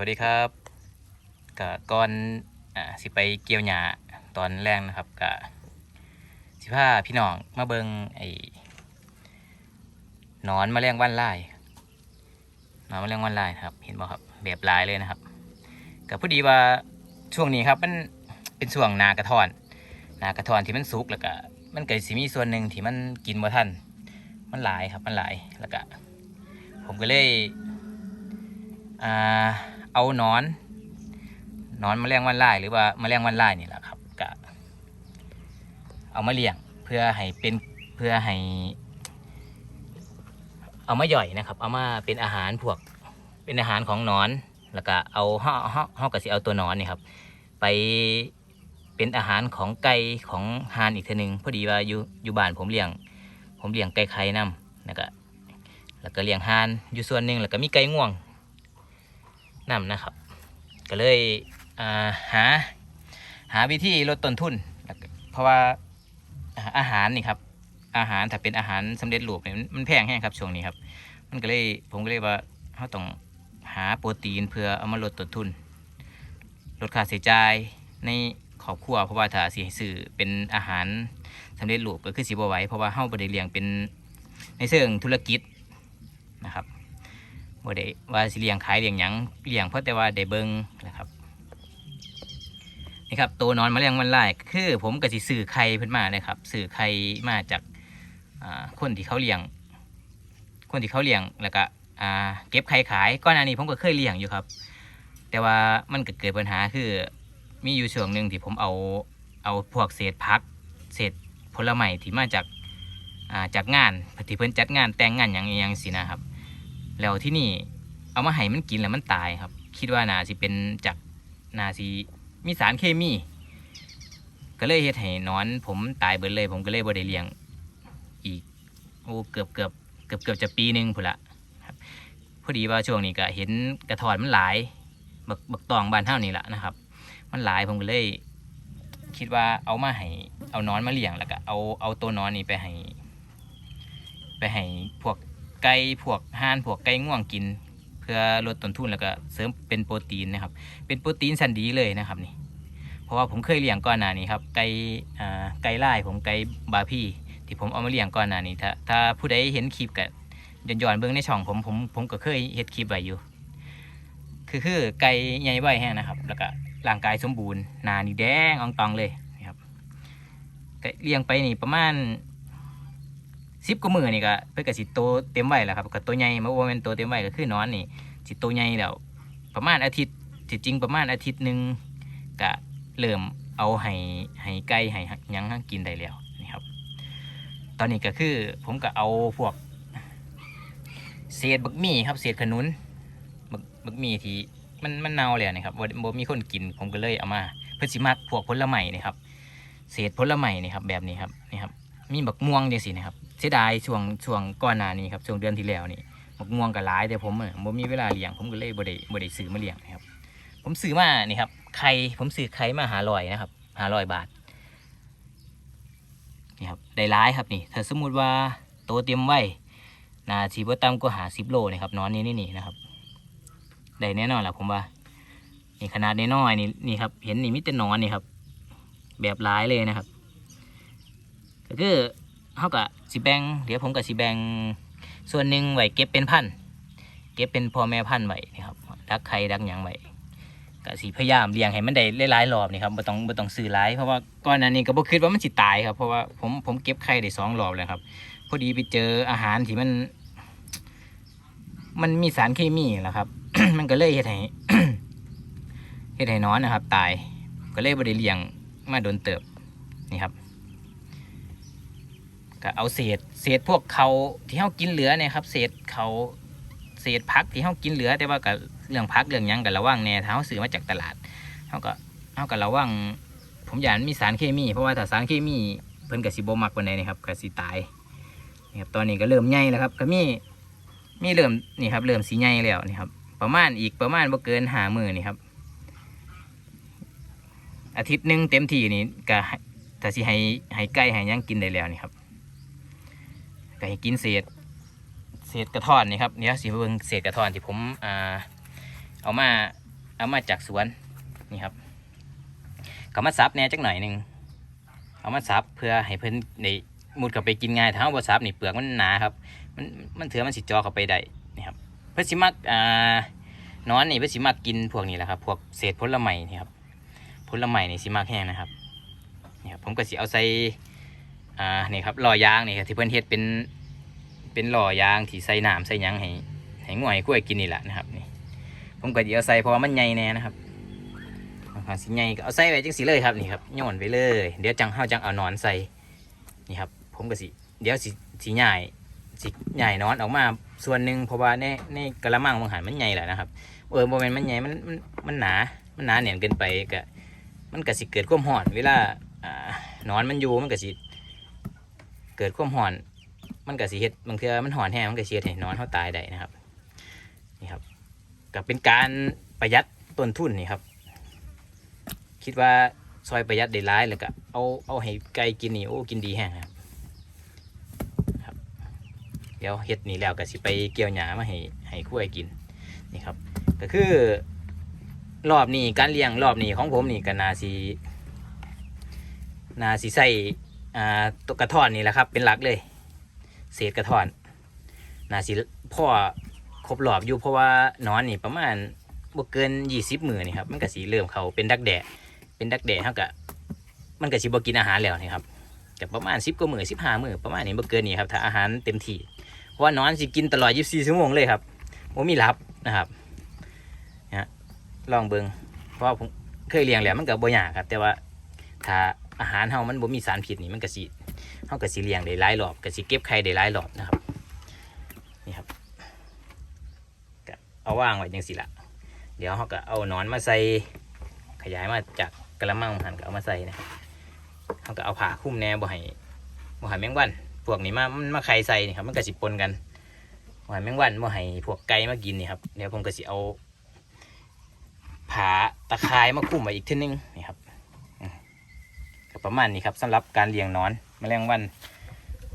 วัสดีครับกะก่อนอ่าสิไปเกี่ยวหญ้าตอนแรกนะครับกะสิพาพี่น้องมาเบิงไอ้นอนแมลงวันลายนอนแมลงวันลายครับ เห็นบ่ครับแบบลายเลยนะครับกะพอดีว่าช่วงนี้ครับมันเป็นช่วงนากระทอน นากระทอนที่มันสุกแล้วก็มันเก็สิมีส่วนหนึ่งที่มันกินบ่ทันมันหลายครับมันหลายแล้วก็ผมก็เลยอ่า เอานอนนอนมแมลงวันลายหรือว่ามแมลงวันไลายนี่แหละครับกะเอามาเลี้ยงเพื่อให้เป็นเพื่อให้ เอามาย่อยนะครับ เอามาเป็นอาหารพวกเป็นอาหารของนอนแล้วก็เอาห่อห่อห่อกระสิเอาตัวนอนนี่ครับ ไปเป็นอาหารของไก่ของห่านอีกทีหนึ่งพอดีว่าอยู่อยู่บ้านผมเลี้ยง ผมเลี้ยงไก่ไข่นำแล้วก็แล้วก็เลี้ยงห่านอยู่ส่วนหนึ่งแล้วก็มีไก่ง่วง นำนะครับ ก็เลยาหาหาวิธีลดต้นทุน เพราะว่าอาหารนี่ครับอาหารถ้าเป็นอาหารสำเร็จรูปเนี่ยมันแพงแห้งครับช่วงนี้ครับ มันก็เลยผมก็เลยว่าเราต้องหาโปรตีนเพื่อเอามาลดต้นทุน ลดค่าใช้จ่ายในครอบครัวเพราะว่าถ้าสิซื้อเป็นอาหารสำเร็จรูปก็คือสิบ่ไหวเพราะว่าเฮาบ่ได้เลี้ยงเป็นในเชิงธุรกิจนะครับ บ่ได้ว่าสิเลี้ยงขายเลี้ยงหยังเลี้ยงเพราะแต่ว่าได้เบิ่งนะครับนี่ครับตัวนอนมาเลี้ยงมันไลายคือ ผมก็สิซื้อไข่เพิ่นมานะครับซื้อไข่มาจากคนที่เขาเลี้ยง คนที่เขาเลี้ยงแล้วก็เก็บไข่ขายก่อนหน้านี้ผมก็เคยเลี้ยงอยู่ครับ แต่ว่ามันก็เกิดปัญหาคือมีอยู่ช่วงหนึ่งที่ผมเอาเอาพวกเศษพักเศษผลไม้ที่มาจากาจากงานที่เพิ่นจัดงานแต่งงานอย่างอย่างสินะครับ แล้วที่นี่เอามาให้มันกินแล้วมันตายครับ คิดว่านาสิเป็นจากนาสิมีสารเคมี ก็เลยเฮ็ดให้นอน ผมตายเบิดเลย ผมก็เลยบ่ได้เลี้ยงอีกโอ้เกือบเกือบเกือบเกือบจะปีหนึ่งพุ่นละครับพอดีว่าช่วงนี้ก็เห็นกระถอนมันหลายบักบักตองบ้านเท่านี้ละนะครับ มันหลายผมก็เลย คิดว่าเอามาให้เอานอนมาเลี้ยงแล้วก็เอาเอาตัวนอนนี่ไปให้ ไปให้พวก ไก่พวกห่านพวกไก่ง่วงกิน เพื่อลดต้นทุนแล้วก็เสริมเป็นโปรตีนนะครับ เป็นโปรตีนสันดีเลยนะครับนี่เพราะว่าผมเคยเลี้ยงก่อนหน้านี้ครับไก่อ่าไก่ไล่ผมไก่บาพี่ที่ผมเอามาเลี้ยงก่อนหน้านี้ถ้าถ้าผู้ใดเห็นคลิปกับย้อนย้อนๆเบื้องในช่องผมผมผมก็เคยเฮ็ดคลิปไว้อยู่ คือคือไก่ใหญ่ใบแห้งนะครับ แล้วก็ร่างกายสมบูรณ์หนานี่แดงอองตองเลยนะครับเลี้ยงไปนี่ประมาณ สิบกว่ามือนี่ก็เพื่อกับสิโตเต็มไว้แล้วครับกับตัวใหญ่มาว่าเป็นตัวเต็มไว้ก็คือนอนนี่สิโตใหญ่แล้วประมาณอาทิตย์จริงประมาณอาทิตย์หนึ่งก็เริ่มเอาให้ให้ไก่ให้ยังกินได้แล้วนี่ครับ ตอนนี้ก็คือผมก็เอาพวก เศษบักมี่ครับเศษขนุนบักบักมี่ที่มันมันเน่าแล้วนะครับบ่บ่มีคนกินผมก็เลยเอามาเพื่อสิมักพวกผลไม้นี่ครับเศษผลไม้นี่ครับแบบนี้ครับนี่ครับมีบักม่วงจังซี่นะครับ เสียดายช่วงช่วงก่อนหน้านี้ครับช่วงเดือนที่แล้วนี่บักม่วงก็หลายแต่ผมอะผมมีเวลาเลี้ยงผมก็เลยบด้บ่ได้ซื้อมาเลี้ยงนะครับ ผมซื้อมานี่ครับไข่ผมซื้อไข่มาหาลอยนะครับหาลอยบาทนี่ครับได้หลายครับนี่ถ้าสมมุติว่าโตเตรียมไว้นาสีบ่ต่ำกว่าหาสิบโลนี่ครับนอนนี่นี่นี่นะครับได้แน่นอนแหละผมว่านี่ขนาดน้อยนี่นี่ครับเห็นนี่มีแต่หนอนนี่ครับ แบบหลายเลยนะครับ ก็คือ เขาก็สิแบ่งเดี๋ยวผมก็สิแบ่งส่วนหนึ่งไว้เก็บเป็นพันเก็บเป็นพ่อแม่พันไว้นี่ครับดักไข่ดักหยังไว้ก็สิพยายามเลี้ยงให้มันได้หลายๆรอบนี่ครับบ่ต้องบ่ต้องซื้อหลายเพราะว่าก่อนหน้านี้ก็บ่คิดว่ามันสิตายครับเพราะว่าผมผมเก็บไข่ได้สองรอบแล้วครับพอดีไปเจออาหารที่มัน มันมีสารเคมีแหละครับ มันก็เลยเฮ็ดให้เฮ็ดให้นอนนะครับ ตายก็เลยบ่ได้เลี้ยงมาโดนเติบนี่ครับ ก็เอาเศษ เศษพวกเขาที่เขากินเหลือเนี่ยครับ เศษเขาเศษพักที่เขากินเหลือ แต่ว่ากับเรื่องพักเรื่องยังกับระวังแน่ถ้าเขาซื้อมาจากตลาดเขาก็เขาก็ระวังผมอยากมีสารเคมี เพราะว่าถ้าสารเคมีเพิ่นกับสิบมักวันไหนนี่ครับกับสิตายนี่ครับตอนนี้ก็เริ่มใหญ่แล้วครับ ก็มีมีเริ่มนี่ครับเริ่มสีใหญ่แล้วนี่ครับประมาณอีกประมาณบ่เกินหามือนี่ครับ อาทิตย์หนึ่งเต็มที่นี่ก็ถ้าสิให้ให้ไก่ให้ยังกินได้แล้วนี่ครับ ก็ให้กินเศษ เศษกระท่อนนี่ครับเดี๋ยวสิเบิงเศษกระท่อนที่ผมอ่าเอามาเอามาจากสวนนี่ครับก็มาซับแน่จักหน่อยหนึ่งเอามาซับเพื่อให้เพิ่นได้มุดเข้าไปกินง่ายถ้าเอาบ่ซับนี่เปลือกมันหนาครับมันมันเถื่อมันสิจอเข้าไปได้นี่ครับเพิ่นสิมักอ่านอนนี่เพิ่นสิมักกินพวกนี้แหละครับพวกเศษผลไม้นี่ครับผลไม้นี่สิมักแห้งนะครับนี่ครับผมก็สิเอาใส่ อ่านี่ครับหล่อยางนี่ครับที่เพิ่อนเฮ็ดเป็นเป็นหล่อยางที่ใส่น้ำใส่หยังให้ให้ง่วยให้กล้วยกินนี่แหละนะครับนี่ผมก็สิเอาใส่เพราะว่ามันใหญ่แน่นะครับบางสิใหญ่ก็เอาใส่ไว้จังสิเลยครับนี่ครับโยนไปเลย เดี๋ยวจังเฮาจังเอานอนใส่นี่ครับ ผมก็สิเดี๋ยวสิสิใหญ่สิใหญ่นอนออกมาส่วนหนึ่งเพราะว่าในในกระมังบางหันมันใหญ่แหละนะครับเออโมเมนมันใหญ่มันมันมันหนามันหนาเหนียนเกินไปก็มันก็สิเกิดความหอนเวลาอ่านอนมันอยู่มันก็สิ เกิดความห่อนมันก็สิเฮ็ดบางเทื่อมันห่อนแห้งมันก็สิเฮ็ดให้นอนเขาตายได้นะครับนี่ครับก็เป็นการประหยัดต้นทุนนี่ครับ คิดว่าซอยประหยัดได้ร้ายแล้วก็เอาเอาให้ไก่กินนี่โอ้กินดีแห้งครับเดี๋ยวเฮ็ดนี่แล้วก็สิไปเกี่ยวหญ้ามาให้ให้คุ้ยกินนี่ครับ ก็คือรอบนี้การเลี้ยงรอบนี้ของผมนี่ก็นาสีนาสีใส่ อ่าตัวกระท่อนนี่แหละครับ เป็นหลักเลย เศษกระท่อนนาสีพ่อครบรอบอยู่เพราะว่านอนนี่ประมาณบ่เกินยี่สิบมือนี่ครับมันก็สีเริ่มเขาเป็นดักแด่เป็นดักแด่เท่ากับมันก็สิบ่กินอาหารแล้วนี่ครับแต่ประมาณสิบกว่ามือสิบห้ามือประมาณนี้บ่เกินนี่ครับถ้าอาหารเต็มที่เพราะว่านอนสิกินตลอด24ชั่วโมงเลยครับผมมีรับนะครับนะลองเบิงเพราะผมเคยเลี้ยงแล้วมันก็บ่ยากครับ แต่ว่าถ้า อาหารเฮามันบ่มีสารพิษนี่มันก็สิเฮาก็สิเลี้ยงได้หลายรอบก็สิเก็บไข่ได้หลายรอบนะครับนี่ครับก็เอาว่างไว้จังซี่ล่ะเดี๋ยวเฮาก็เอาหนอนมาใส่ขยายมาจากกระมังหันก็เอามาใส่นะครับเฮาก็เอาผ้าคลุมแนวบ่ให้บ่ให้แมงวันพวกนี้มามันมาไข่ใส่นี่ครับมันก็สิปนกันหอยแมงวันมาให้พวกไก่มากินนี่ครับเดี๋ยวผมก็สิเอาผาตะไคร้มาคลุมไว้อีกทีนึงนี่ครับ ก็ประมาณนี้ครับสำหรับการเลี้ยงนอนแมลงวัน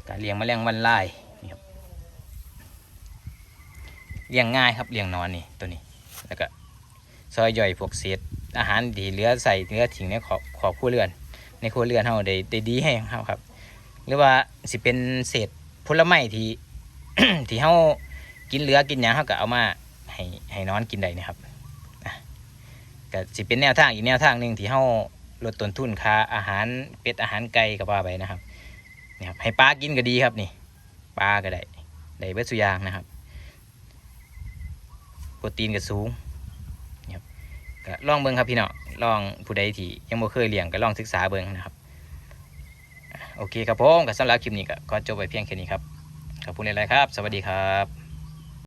การเลี้ยงแมลงวันลายนี่ครับเลี้ยงง่ายครับเลี้ยงนอนนี่ตัวนี้แล้วก็ซอยย่อยพวกเศษอาหารดีเหลือใส่เหลือทิ้งในขอบขอบครัวเรือน ในครัวเรือนเฮาได้ได้ดีให้เฮาครับ หรือว่าสิเป็นเศษผลไม้ที่ที่เฮากินเหลือกินหยังเฮาก็เอามาให้ให้นอนกินได้นะครับก็สิเป็นแนวทางอีกแนวทางหนึ่งที่เฮา ลดต้นทุนค่าอาหารเป็ดอาหารไก่ก็ว่าไปนะครับนี่ครับให้ปลากินก็ดีครับนี่ปลาก็ได้ได้เบสุยางนะครับ โปรตีนก็สูงนี่ครับก็ลองเบิ่งครับพี่น้องลองผู้ใดที่ยังบ่เคยเลี้ยงก็ลองศึกษาเบิ่งนะครับโอเคครับผมกับสำหรับคลิปนี้ก็ขอจบไปเพียงแค่นี้ครับขอบคุณหลายๆครับ สวัสดีครับ